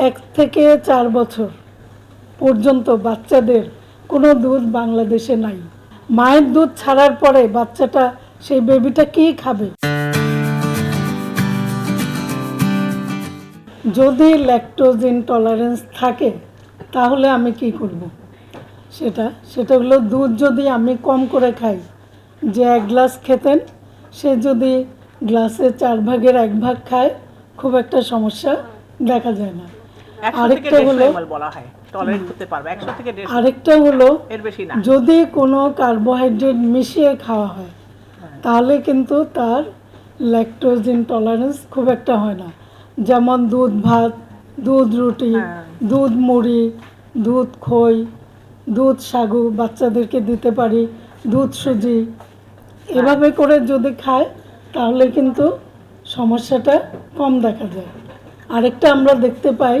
এক থেকে চার বছর পর্যন্ত বাচ্চাদের কোনো দুধ বাংলাদেশে নাই। মায়ের দুধ ছাড়ার পরে বাচ্চাটা সেই বেবিটা কি খাবে? যদি ল্যাকটোজ ইনটলারেন্স থাকে, তাহলে আমি কি করব। সেটা সেটা হলো দুধ যদি আমি কম করে খাই, যে এক গ্লাস খেতেন, সে যদি গ্লাসে চার ভাগের এক ভাগ খায়, খুব একটা সমস্যা দেখা যায় না। আরেকটা হলো ml বলা হয়। টলারেট করতে পারবে। একশো থেকে দেড়শো আরেকটা হলো এর বেশি না। যদি কোনো কার্বোহাইড্রেট মিশিয়ে খাওয়া হয় তাহলে কিন্তু তার ল্যাকটোজ ইনটলারেন্স খুব একটা হয় না। যেমন দুধ ভাত দুধ রুটি হ্যাঁ। দুধ মুড়ি দুধ খই দুধ সাগু বাচ্চাদেরকে দিতে পারি দুধ সুজি। এভাবে করে যদি খায় তাহলে কিন্তু সমস্যাটা কম দেখা যায় আরেকটা আমরা দেখতে পাই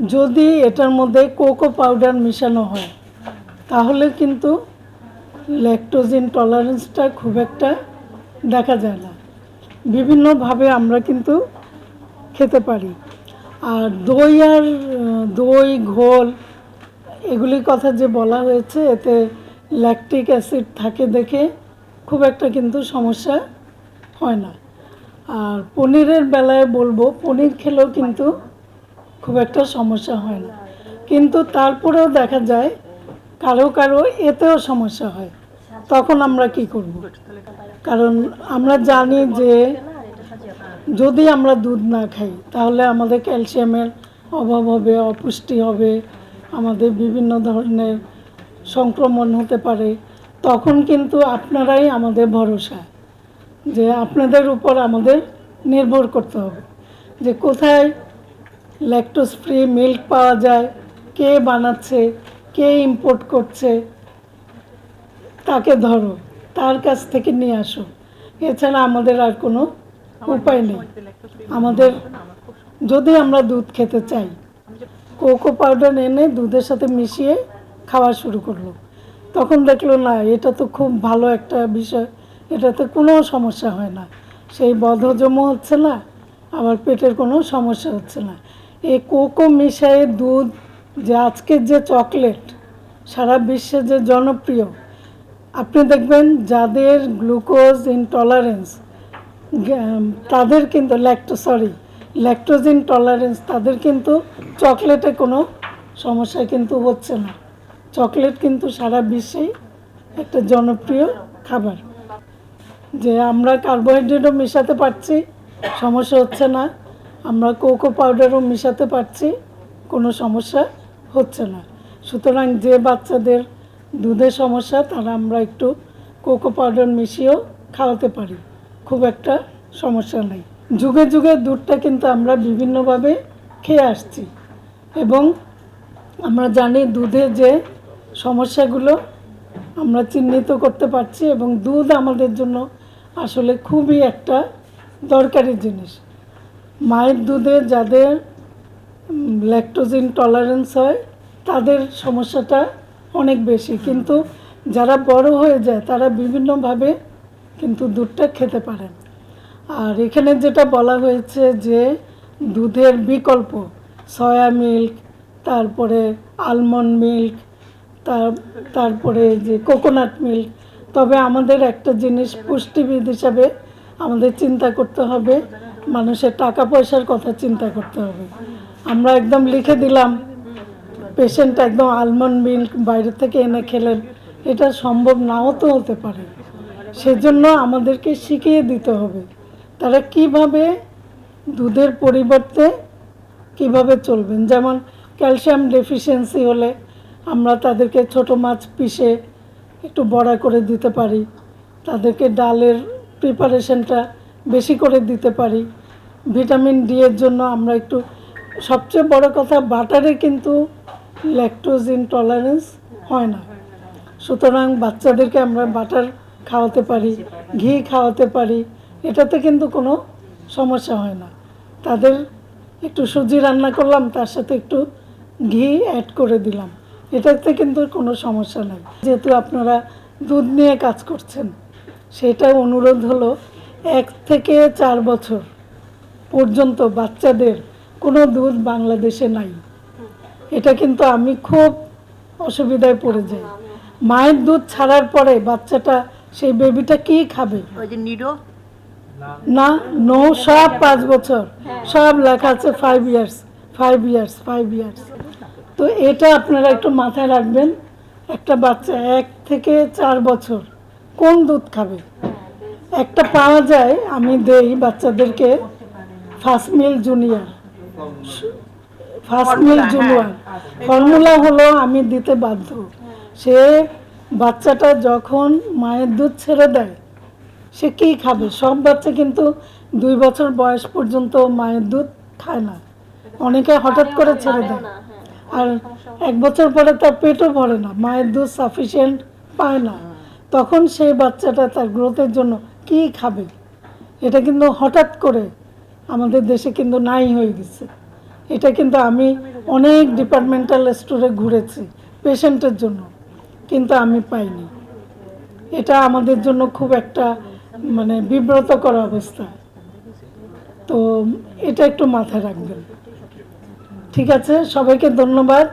যদি এটার মধ্যে কোকো পাউডার মেশানো হয়, তাহলে কিন্তু ল্যাকটোজ ইনটলারেন্সটা খুব একটা দেখা যায় না। বিভিন্নভাবে আমরা কিন্তু খেতে পারি। আর দই আর দই, ঘোল, এগুলির কথা যে বলা হয়েছে, এতে ল্যাকটিক অ্যাসিড থাকে দেখে খুব একটা কিন্তু সমস্যা হয় না। আর পনিরের বেলায় বলব, পনির খেলেও কিন্তু খুব একটা সমস্যা হয় না। কিন্তু তারপরেও দেখা যায়, কারও কারও এতেও সমস্যা হয়। তখন আমরা কি করব? কারণ আমরা জানি যে, যদি আমরা দুধ না খাই, তাহলে আমাদের ক্যালসিয়ামের অভাব হবে, অপুষ্টি হবে, আমাদের বিভিন্ন ধরনের সংক্রমণ হতে পারে। তখন কিন্তু আপনারাই আমাদের ভরসা যে আপনাদের উপর আমাদের নির্ভর করতে হবে। যে কোথায় ল্যাকটোজ ফ্রি মিল্ক পাওয়া যায়। কে বানাচ্ছে? কে ইম্পোর্ট করছে? তাকে ধরো তার কাছ থেকে নিয়ে আসো। এছাড়া আমাদের আর কোনো উপায় নেই। আমাদের যদি আমরা দুধ খেতে চাই কোকো পাউডার এনে দুধের সাথে মিশিয়ে খাওয়া শুরু করল। তখন দেখল না এটা তো খুব ভালো একটা বিষয় এটাতে কোনো সমস্যা হয় না। সেই বদহজমও হচ্ছে না আবার পেটের কোনো সমস্যা হচ্ছে না। এই কোকো মিশায়ে দুধ, যে আজকের যে চকলেট, সারা বিশ্বে যে জনপ্রিয়। আপনি দেখবেন যাদের গ্লুকোজ ইনটলারেন্স তাদের কিন্তু ল্যাকটো, সরি, ল্যাকটোজ ইনটলারেন্স, তাদের কিন্তু চকলেটে কোনো সমস্যা কিন্তু হচ্ছে না। চকলেট কিন্তু সারা বিশ্বেই একটা জনপ্রিয় খাবার। যে আমরা কার্বোহাইড্রেটও মেশাতে পারছি, সমস্যা হচ্ছে না। আমরা কোকো পাউডারও মেশাতে পারছি, কোনো সমস্যা হচ্ছে না। সুতরাং যে বাচ্চাদের দুধের সমস্যা, তারা আমরা একটু কোকো পাউডার মিশিয়েও খাওয়াতে পারি। খুব একটা সমস্যা নেই। যুগে যুগে দুধটা কিন্তু আমরা বিভিন্নভাবে খেয়ে আসছি এবং আমরা জানি দুধে যে সমস্যাগুলো আমরা চিহ্নিত করতে পারছি এবং দুধ আমাদের জন্য আসলে খুবই একটা দরকারি জিনিস। মায়ের দুধে যাদের ল্যাকটোজিন টলারেন্স হয়, তাদের সমস্যাটা অনেক বেশি। কিন্তু যারা বড় হয়ে যায়, তারা বিভিন্নভাবে কিন্তু দুধটা খেতে পারেন। আর এখানে যেটা বলা হয়েছে যে, দুধের বিকল্প সয়া মিল্ক তারপরে আলমন্ড মিল্ক তার, তারপরে যে কোকোনাট মিল্ক তবে আমাদের একটা জিনিস পুষ্টিবিদ হিসাবে আমাদের চিন্তা করতে হবে মানুষের টাকা পয়সার কথা চিন্তা করতে হবে। আমরা একদম লিখে দিলাম পেশেন্ট একদম আলমন্ড মিল্ক বাইরে থেকে এনে খেলেন এটা সম্ভব নাও তো হতে পারে। সেজন্য আমাদেরকে শিখিয়ে দিতে হবে, তারা কীভাবে দুধের পরিবর্তে কীভাবে চলবেন। যেমন ক্যালসিয়াম ডেফিসিয়েন্সি হলে আমরা তাদেরকে ছোট মাছ পিষে একটু বড়া করে দিতে পারি, তাদেরকে ডালের প্রিপারেশনটা বেশি করে দিতে পারি। ভিটামিন ডি এর জন্য আমরা একটু, সবচেয়ে বড় কথা, বাটারে কিন্তু ল্যাকটোজ ইনটলারেন্স হয় না। সুতরাং বাচ্চাদেরকে আমরা বাটার খাওয়াতে পারি, ঘি খাওয়াতে পারি, এটাতে কিন্তু কোনো সমস্যা হয় না। তাদের একটু সুজি রান্না করলাম, তার সাথে একটু ঘি অ্যাড করে দিলাম। এটাতে কিন্তু কোনো সমস্যা নেই। যেহেতু আপনারা দুধ নিয়ে কাজ করছেন, সেটা অনুরোধ হলো, এক থেকে চার বছর পর্যন্ত বাচ্চাদের কোনো দুধ বাংলাদেশে নাই। এটা কিন্তু আমি খুব অসুবিধায় পড়ে যাই। মায়ের দুধ ছাড়ার পরে বাচ্চাটা সেই বেবিটা কি খাবে? না নো সব পাঁচ বছর। সব লেখা আছে five years five years five years তো এটা আপনারা একটু মাথায় রাখবেন একটা বাচ্চা এক থেকে চার বছর কোন দুধ খাবে? একটা পাওয়া যায় আমি দেই বাচ্চাদেরকে। First meal junior first meal Formula, junior হ্যাঁ। ফর্মুলা হলো আমি দিতে বাধ্য। সে বাচ্চাটা যখন মায়ের দুধ ছেড়ে দেয় সে কি খাবে? সব বাচ্চা কিন্তু দুই বছর বয়স পর্যন্ত মায়ের দুধ খায় না। অনেকে হঠাৎ করে ছেড়ে দেয়। আর এক বছর পরে তার পেটও ভরে না মায়ের দুধ সাফিসিয়েন্ট পায় না। তখন সেই বাচ্চাটা তার গ্রোথের জন্য কি খাবে? এটা কিন্তু হঠাৎ করে আমাদের দেশে কিন্তু নাই হয়ে গেছে। এটা কিন্তু আমি অনেক ডিপার্টমেন্টাল স্টোরে ঘুরেছি পেশেন্টের জন্য, কিন্তু আমি পাইনি। এটা আমাদের জন্য খুব একটা মানে বিব্রতকর অবস্থা। তো এটা একটু মাথায় রাখবেন। ঠিক আছে, সবাইকে ধন্যবাদ।